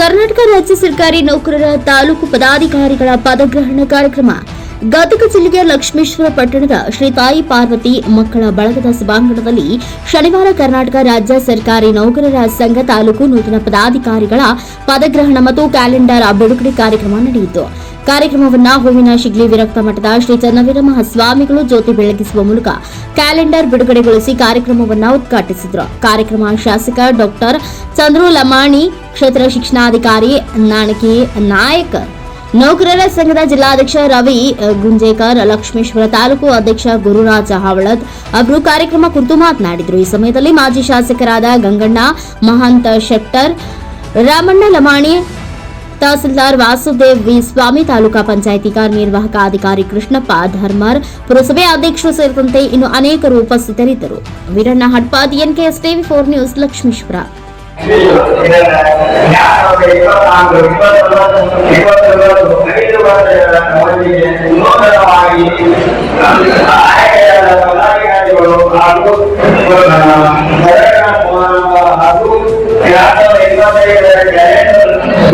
ಕರ್ನಾಟಕ ರಾಜ್ಯ ಸರ್ಕಾರಿ ನೌಕರರ ತಾಲೂಕು ಪದಾಧಿಕಾರಿಗಳ ಪದಗ್ರಹಣ ಕಾರ್ಯಕ್ರಮ. ಗದಗ ಜಿಲ್ಲೆಯ ಲಕ್ಷ್ಮೇಶ್ವರ ಪಟ್ಟಣದ ಶ್ರೀ ತಾಯಿ ಪಾರ್ವತಿ ಮಕ್ಕಳ ಬಳಗದ ಸಭಾಂಗಣದಲ್ಲಿ ಶನಿವಾರ ಕರ್ನಾಟಕ ರಾಜ್ಯ ಸರ್ಕಾರಿ ನೌಕರರ ಸಂಘ ತಾಲೂಕು ನೂತನ ಪದಾಧಿಕಾರಿಗಳ ಪದಗ್ರಹಣ ಮತ್ತು ಕ್ಯಾಲೆಂಡರ್ ಬಿಡುಗಡೆ ಕಾರ್ಯಕ್ರಮ ನಡೆಯಿತು. ಕಾರ್ಯಕ್ರಮವನ್ನ ಹೂವಿನ ಶಿಗ್ಲಿ ವಿರಕ್ತ ಮಠದ ಶ್ರೀ ಚನ್ನವೀರ ಮಹಾಸ್ವಾಮಿಗಳು ಜ್ಯೋತಿ ಬೆಳಗಿಸುವ ಮೂಲಕ ಕ್ಯಾಲೆಂಡರ್ ಬಿಡುಗಡೆಗೊಳಿಸಿ ಕಾರ್ಯಕ್ರಮವನ್ನ ಉದ್ಘಾಟಿಸಿದರು. ಕಾರ್ಯಕ್ರಮ ಶಾಸಕ ಡಾಕ್ಟರ್ ಚಂದ್ರು ಲಮಾಣಿ, ಕ್ಷೇತ್ರ ಶಿಕ್ಷಣಾಧಿಕಾರಿ ನಾಣಕಿ ನಾಯಕ್, ನೌಕರರ ಸಂಘದ ಜಿಲ್ಲಾಧ್ಯಕ್ಷ ರವಿ, ಗುಂಜೇಕರ್, ಲಕ್ಷ್ಮೇಶ್ವರ ತಾಲೂಕು ಅಧ್ಯಕ್ಷ ಗುರುರಾಜ ಹಾವಳದ್ ಅವರು ಕಾರ್ಯಕ್ರಮ ಕುರಿತು ಮಾತನಾಡಿದರು. ಈ ಸಮಯದಲ್ಲಿ ಮಾಜಿ ಶಾಸಕರಾದ ಗಂಗಣ್ಣ, ಮಹಾಂತ ಶೆಟ್ಟರ್, ರಾಮಣ್ಣ ಲಮಾಣಿ ತಹಸೀಲ್ದಾರ್ ವಾಸುದೇವ್ ವಿ. ಸ್ವಾಮಿ, ತಾಲೂಕಾ ಪಂಚಾಯಿತಿ ಕಾರ್ಯನಿರ್ವಾಹಕ ಅಧಿಕಾರಿ ಕೃಷ್ಣಪ್ಪ, ಧರ್ಮರ್, ಪುರಸಭೆ ಅಧ್ಯಕ್ಷರು ಸೇರಿದಂತೆ ಇನ್ನು ಅನೇಕರು ಉಪಸ್ಥಿತರಿದ್ದರು. Veeranna Hadpad NKS TV four news, Lakshmeshwar.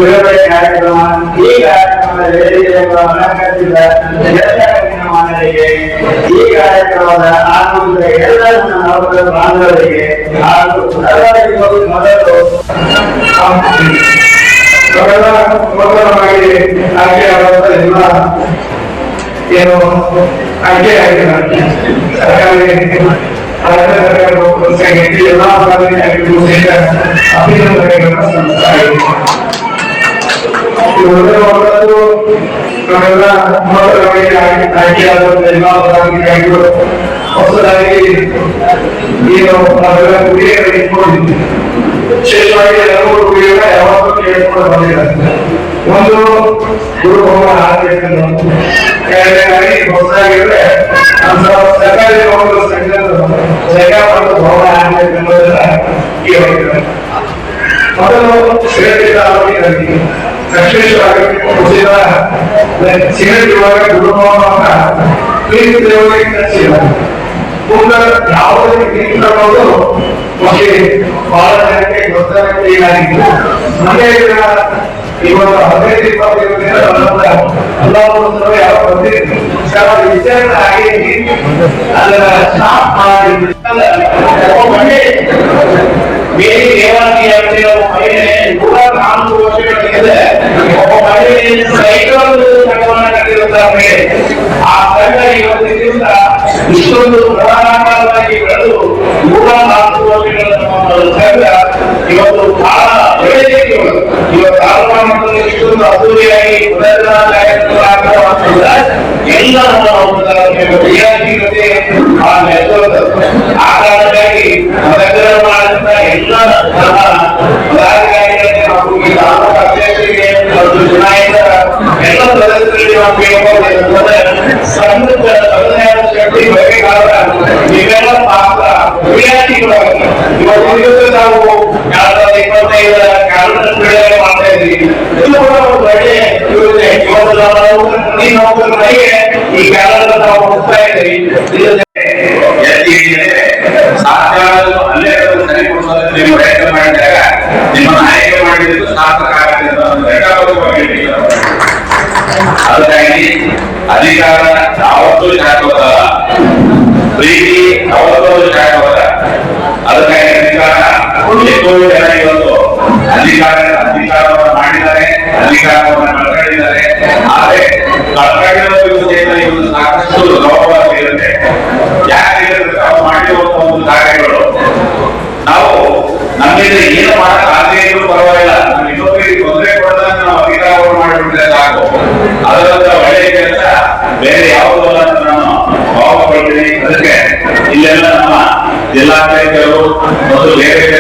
ಕಾರ್ಯಕ್ರಮ ಈ ಕಾರ್ಯಕ್ರಮದಲ್ಲಿ ಅಲಂಕರಿಸಿದ ಎಲ್ಲ ಗಣ್ಯಮಾನ್ಯರಿಗೆ ಈ ಕಾರ್ಯಕ್ರಮದ ಆನಂದ ಎಲ್ಲ ನನ್ನ ನೌಕರ ಬಾಂಧವರಿಗೆ ಹಾಗೂ ಎಲ್ಲರಿಗೂ ಮೊದಲು ಮೊದಲ ಮೊದಲವಾಗಿ ಆಯ್ಕೆ ಆಗುವಂತ ಎಲ್ಲ ಏನು ಆಯ್ಕೆ ಆಗಿದ್ದಾರೆ ಸರ್ಕಾರಿ ರಾಜ್ಯ ಸರ್ಕಾರ ನೌಕರರ ಸಂಘಕ್ಕೆ ಎಲ್ಲ ಸರ್ಕಾರಿ ಆಗಿರ್ಬೋದು ಸೇರಿದ ಅಭಿನಂದನೆಗಳನ್ನು ಸಲ್ಲಿಸ್ತಾರೆ ಹೊಸದಾಗಿ ಬಂದಿದ್ದಾರೆ ಒಂದು ಗುರುಭವನ ಆಗಬೇಕನ್ನು ಎರಡನೇದಾಗಿ ಸರ್ಕಾರಿ ಒಂದು ಸಂಘದ ಶ್ರೇಷ್ಠ ಆರೋಗ್ಯದಲ್ಲಿ ಲಕ್ಷ್ಮೇಶ್ವರ ಉಚಿತ ಸಿಗರೇಟಿರುವಾಗ ಗುರುಭವನವನ್ನ ಪ್ರೀತಿ ದೇವರಿಗೆ ಕಳಿಸಿಲ್ಲ ಮುಂದೆ ಯಾವುದೇ ಅನ್ನೋದು ನಮಗೆ ಬಹಳ ಜನಕ್ಕೆ ಗೊತ್ತಾಗುತ್ತೆ ಏನಾಗಿತ್ತು ಮನೆ ಇವತ್ತು ಹದಿನೈದು ಇಪ್ಪತ್ತೈದು ದಿನ ಅಲ್ಲಾಹುದ್ರ ಯಾವ ಬಂದಿತ್ತು ಕೆಲವು ವಿಚಾರಣೆ ಆಗಿ ಅದನ್ನ ಸ್ಟಾಪ್ ಮಾಡಿ ಬೇರೆ ನಾಲ್ಕು ವರ್ಷಗಳ ಹಿಂದೆ ಒಬ್ಬ ಸೈಕಲ್ ಆ ಸಂಘ ಇಷ್ಟೊಂದು ಪ್ರಧಾನವಾಗಿ ಬೆಳೆದು ನೂರ ನಾಲ್ಕು ವರ್ಷಗಳ ಸಂಘ ಇವತ್ತು ಬಹಳ ಇವತ್ತು ತಾಲೂಕಾ ಮಟ್ಟದಲ್ಲಿ ಇಷ್ಟೊಂದು ಅದ್ದೂರಿಯಾಗಿ ಪುನರ್ಜನಾಗ್ತದೆ ಎಲ್ಲ ನಮ್ಮ ನೌಕರರ ಕ್ರಿಯಾಶೀಲತೆ ಆ ನೆಟ್ವರ್ಕ್ ಆ ಕಾರಣಕ್ಕಾಗಿ ಸಂಘದ ಸದಸ್ಯರ ಶಕ್ತಿ ಬೇಕಾದ ನೀವೆಲ್ಲ ಪಾತ್ರ ಕ್ರಿಯಾಶೀಲವಾಗಿ ಇವತ್ತು ನಾವು ಸಾವಿರದ ಇಪ್ಪತ್ತೈದರ ಕ್ಯಾಲೆಂಡರ್ ಬಿಡುಗಡೆ ಮಾಡ್ತಾ ಇದ್ದೀವಿ ಇದು ಕೂಡ ಒಂದು ಯೋಜನೆ ಈ ಕಾರಣದ ನಾವು ಹೋಗ್ತಾ ಇದ್ದೀವಿ. ಅದಕ್ಕಾಗಿ ಅಧಿಕಾರ ಯಾವತ್ತೂ ಶಾಶ್ವತ ಪ್ರೀತಿ ಯಾವತ್ತೂ ಶಾಶ್ವತ ಅದಕ್ಕಾಗಿ ಅಧಿಕಾರ ಎಷ್ಟೋ ಜನ ಇವತ್ತು ಅಧಿಕಾರ, ಅಧಿಕಾರವನ್ನು ಮಾಡಿದ್ದಾರೆ, ಅಧಿಕಾರವನ್ನು ಕಳ್ಕೊಂಡಿದ್ದಾರೆ. ಆದರೆ ಕಳ್ಕೊಂಡಿರೋದು ಸಹಿತ ಇವತ್ತು ಸಾಕಷ್ಟು ಯಾಕೆ ಇರುತ್ತೆ? ಅವ್ರು ಮಾಡಿರುವಂತ ಒಂದು ಕಾರ್ಯಗಳು. ನಾವು ನಮ್ಮಿಂದ ಏನು ಮಾಡಕ್ ಆಗದೆ ಇದ್ರು ಪರವಾಗಿಲ್ಲ. ಅದರಂತ ಒಳ್ಳೆಯ ಬೇರೆ ಯಾವುದೋ ನಾನು ಭಾವಕೊಳ್ತೀನಿ ಅದಕ್ಕೆ ಇಲ್ಲೆಲ್ಲ ನಮ್ಮ ಜಿಲ್ಲಾಧಿಕಾರಿಗಳು ಮತ್ತು ಬೇರೆ